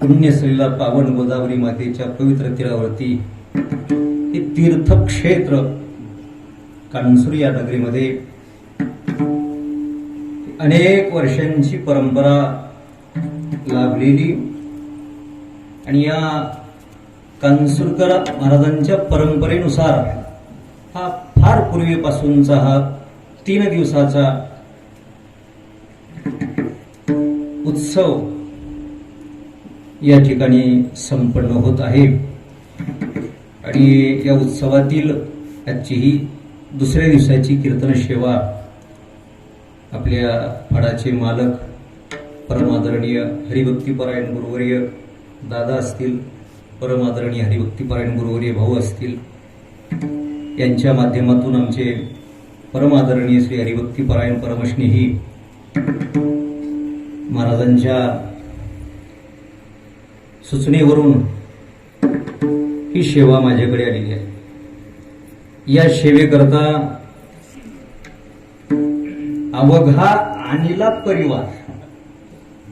पुण्यश्रीला पावन गोदावरी मातेच्या पवित्र तीरावरती हे तीर्थक्षेत्र कानसूर या नगरीमध्ये अनेक वर्षांची परंपरा लाभलेली आणि या कानसूरकर महाराजांच्या परंपरेनुसार हा फार पूर्वीपासूनचा हा तीन दिवसाचा उत्सव या ठिकाणी संपन्न होत आहे. आणि या उत्सवातील आजची ही दुसऱ्या दिवसाची कीर्तन सेवा आपल्या फडाचे मालक परमादरणीय हरिभक्तीपरायण गुरुवर्य दादा असतील परमादरणीय हरिभक्तीपरायण गुरुवर्य भाऊ असतील यांच्या माध्यमातून आमचे परमादरणीय श्री हरिभक्तीपरायण परमश्नेही महाराजांच्या सुचनेवरून ही सेवा माझ्याकडे आलेली आहे. या सेवेकरता अवघा आणला परिवार.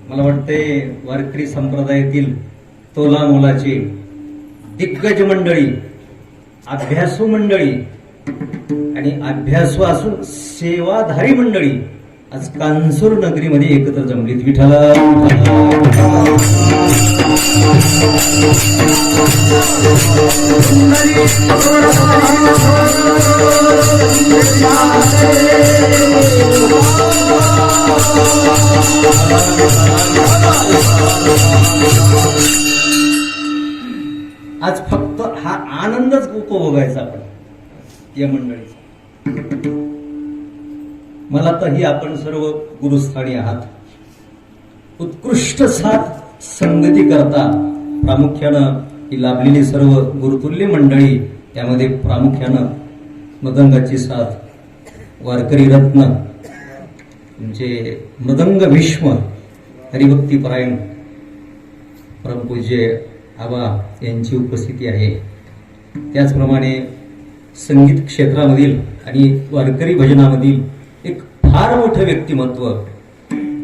मला वाटते वारकरी संप्रदायातील तोला मोलाची दिग्गज मंडळी अभ्यासू मंडळी आणि अभ्यासू असून सेवाधारी मंडळी आज कानसूर नगरीमध्ये एकत्र जमलीत. विठाला आज फक्त हा आनंदच उपभोगायचा आपण या मंडळीचा. मला तर ही आपण सर्व गुरुस्थानी आहात. उत्कृष्ट साथ संगती करता प्रामुख्यानं ही लाभलेली सर्व गुरुतुल्य मंडळी त्यामध्ये प्रामुख्यानं मदंगाची साथ वारकरी रत्न म्हणजे मदंग भीष्म हरिभक्तीपरायण परमपूज्य आबा यांची उपस्थिती आहे. त्याचप्रमाणे संगीत क्षेत्रामधील आणि वारकरी भजनामधील फार मोठं व्यक्तिमत्व.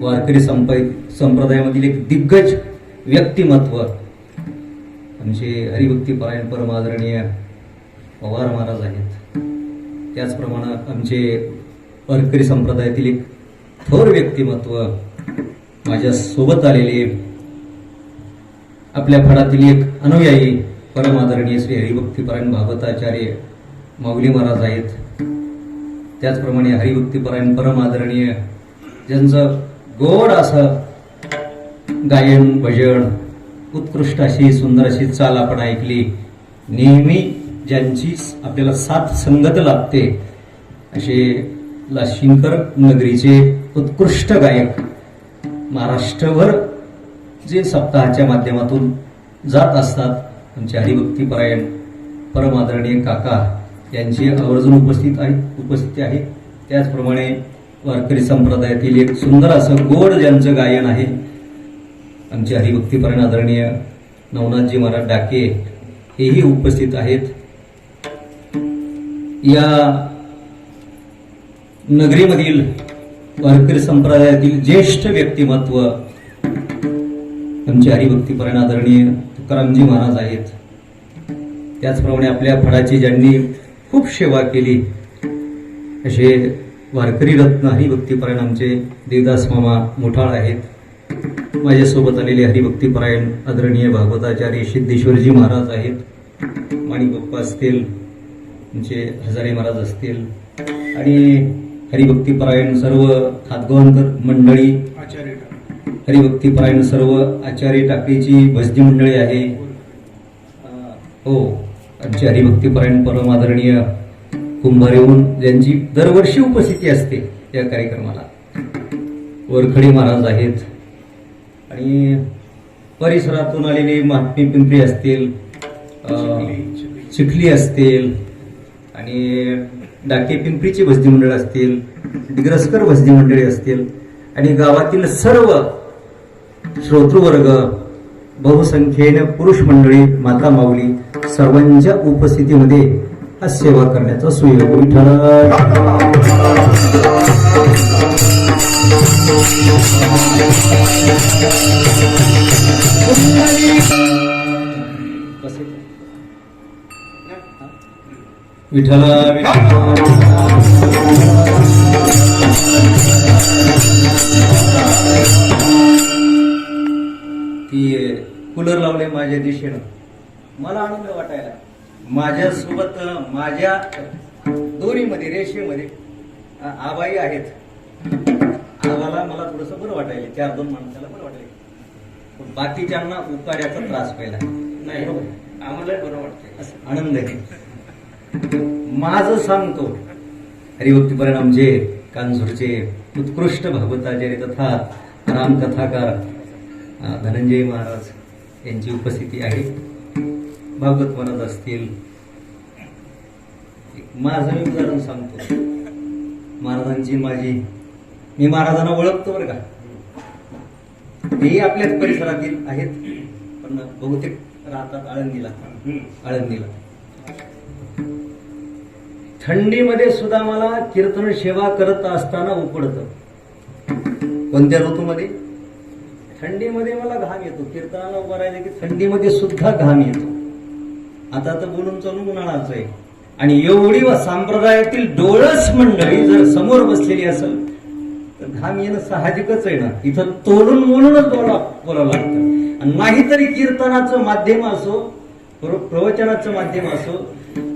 वारकरी संप संप्रदायामधील एक दिग्गज व्यक्तिमत्व. म्हणजे आमचे हरिभक्तीपरायण परमादरणीय पवार महाराज आहेत. त्याचप्रमाणे आमचे वारकरी संप्रदायातील एक थोर व्यक्तिमत्व माझ्या सोबत आलेले आपल्या फडातील एक अनुयायी परमादरणीय श्री हरिभक्तीपरायण भागवताचार्य माऊली महाराज आहेत. त्याचप्रमाणे हरिभक्तीपरायण परमादरणीय ज्यांचं गोड असं गायन भजन उत्कृष्ट अशी सुंदर अशी चाल आपण ऐकली नेहमी ज्यांची आपल्याला साथ संगत लाभते असे लाशिंकर नगरीचे उत्कृष्ट गायक महाराष्ट्रभर जे सप्ताहाच्या माध्यमातून जात असतात आमचे हरिभक्तीपरायण परमादरणीय काका यांची आवर्जून उपस्थित आहे उपस्थिती आहे. त्याचप्रमाणे वारकरी संप्रदायातील एक सुंदर असं गोड ज्यांचं गायन आहे आमचे हरिभक्तीपरायण आदरणीय नवनाथजी महाराज डाके हेही उपस्थित आहेत. या नगरीमधील वारकरी संप्रदायातील ज्येष्ठ व्यक्तिमत्व आमचे हरिभक्तीपरायण आदरणीय तुकारामजी महाराज आहेत. त्याचप्रमाणे आपल्या फळाची ज्यांनी खूप सेवा केली. असे वारकरी रत्न हरिभक्तीपरायण आमचे देवदास मामा मोठाळ आहेत. माझ्यासोबत आलेले हरिभक्तीपरायण आदरणीय भागवताचार्य सिद्धेश्वरजी महाराज आहेत. माणिक बाप्पा असतील आमचे हजारे महाराज असतील आणि हरिभक्तीपरायण सर्व हातगवणकर मंडळी हरिभक्तीपरायण सर्व आचार्य टाकळीची भजनी मंडळी आहे. हो. आमची हरिभक्तीपरायण परम आदरणीय कुंभारेहून ज्यांची दरवर्षी उपस्थिती असते या कार्यक्रमाला. वरखडी महाराज आहेत. आणि परिसरातून आलेले महात्मी पिंपरी असतील चिखली असतील आणि डाके पिंपरीची भजनी मंडळ असतील डिग्रसकर भजनी मंडळी असतील आणि गावातील सर्व श्रोतृवर्ग बहुसंख्येने पुरुष मंडळी माता माऊली सर्वांच्या उपस्थितीमध्ये हा सेवा करण्याचा सुयोग विठ्ठल विठ्ठल. कूलर लावले माझ्या दिशेनं. मला आनंद वाटायला. माझ्यासोबत माझ्या दोरीमध्ये रेषेमध्ये आबाई आहेत. आबाला मला थोडस बरं वाटायला चार दोन माणसाला बरं वाटायला पण बाकीच्यांना उकाड्याचा त्रास व्हायला नाही हो, आम्हाला बरं वाटतंय. असं आनंद आहे. माझं सांगतो हरिभक्ती परिणाम जे कांझूरचे उत्कृष्ट भागवताचार्य तथा रामकथाकार धनंजय महाराज यांची उपस्थिती आहे. भागवत म्हणत असतील. माझं मी उदाहरण सांगतो. महाराजांची माझी मी महाराजांना ओळखतो बरं का. तेही आपल्याच परिसरातील आहेत. पण बहुतेक राहतात आळंदीला. आळंदीला. थंडीमध्ये सुद्धा मला कीर्तन सेवा करत असताना उकडतं. कोणत्या ऋतूमध्ये? थंडीमध्ये मला घाम येतो. कीर्तनाला उभं राहिले की थंडीमध्ये सुद्धा घाम येतो. आता तर बोलून चालून उन्हाळाच आहे. आणि एवढी व संप्रदायातील डोळस मंडळी जर समोर बसलेली असेल तर घाम येणं साहजिकच आहे ना. इथं तोडून बोलूनच बोला बोलावं लागतं. आणि नाहीतरी कीर्तनाचं माध्यम असो प्रवचनाचं माध्यम असो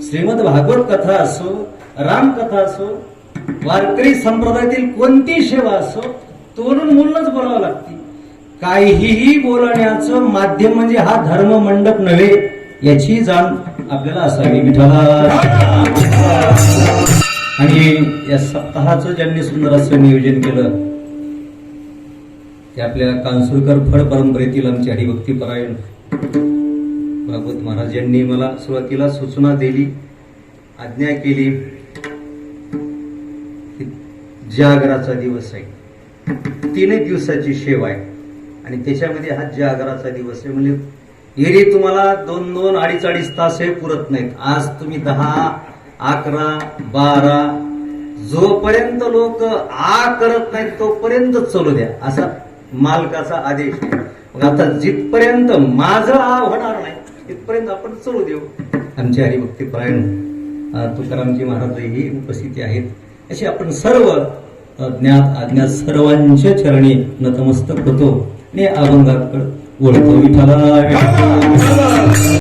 श्रीमद भागवत कथा असो रामकथा असो वारकरी संप्रदायातील कोणती सेवा असो तोडून म्हणूनच बोलावं लागते. काहीही बोलण्याचं माध्यम म्हणजे हा धर्म मंडप नव्हे याची जाण आपल्याला असावी. विठाला आणि या सप्ताहाचं ज्यांनी सुंदर असं नियोजन केलं ते आपल्या कांसुरकर फळ परंपरेतील आमचे हरिभक्ती परायण भागवत महाराज यांनी मला सुरुवातीला सूचना दिली आज्ञा केली जागराचा दिवस आहे तीन दिवसाची सेवा आहे. आणि त्याच्यामध्ये हा जागराचा दिवस आहे म्हणजे एरी तुम्हाला दोन दोन अडीच अडीच तास हे पुरत नाहीत. आज तुम्ही दहा अकरा बारा जोपर्यंत लोक आ करत नाहीत तोपर्यंत चालू द्या. असा मालकाचा आदेश मग आता जिथपर्यंत माझं आ होणार नाही तिथपर्यंत आपण चालू देऊ. आमचे हरिभक्ती परायण अं, तुकारामजी महाराजही उपस्थिती आहेत. अशी आपण सर्व ज्ञात अज्ञात सर्वांच्या चरणी नतमस्तक होतो. आणि अभंगाकडे वळतो विठाला